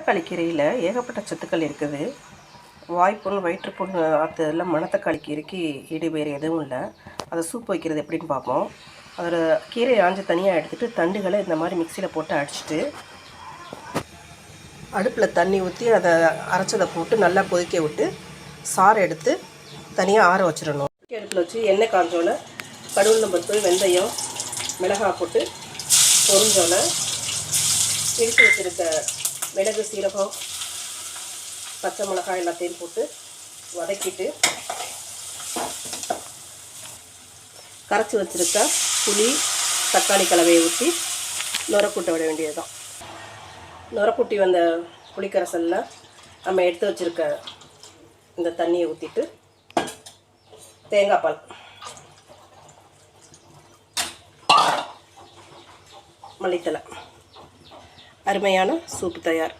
மணத்தக்காளி கீரையில் ஏகப்பட்ட சத்துக்கள் இருக்குது. வாய்ப்புண் வயிற்றுப்புண் அதெல்லாம் மணத்தக்காளி கீரைக்கு ஈடு வேறு எதுவும் இல்லை. அதை சூப் வைக்கிறது எப்படின்னு பார்ப்போம் அதில் கீரையை ஆஞ்சு தனியாக எடுத்துகிட்டு தண்டுகளை இந்த மாதிரி மிக்சியில் போட்டு அடிச்சிட்டு அடுப்பில் தண்ணி ஊற்றி அதை அரைச்சதை போட்டு நல்லா கொதிக்க விட்டு சாறை எடுத்து தனியாக ஆற வச்சிடணும். அடுப்பில் வச்சு எண்ணெய் காஞ்சோன்னே நம்பர் போய் வெந்தயம் மிளகாய் போட்டு பொரிஞ்சோன்னே இடித்து வச்சுருக்க மிளகு சீரகம் பச்சை மிளகாய் எல்லாத்தையும் போட்டு வதக்கிட்டு கரைச்சி வச்சுருக்க புளி தக்காளி கலவையை ஊற்றி நுரக்கூட்ட விட வேண்டியது தான் நுரக்கூட்டி வந்த புளிக்கரசலில் நம்ம எடுத்து வச்சுருக்க இந்த தண்ணியை ஊற்றிட்டு தேங்காய் பால் மல்லித்தலை அருமையான சூப்பு தயார்.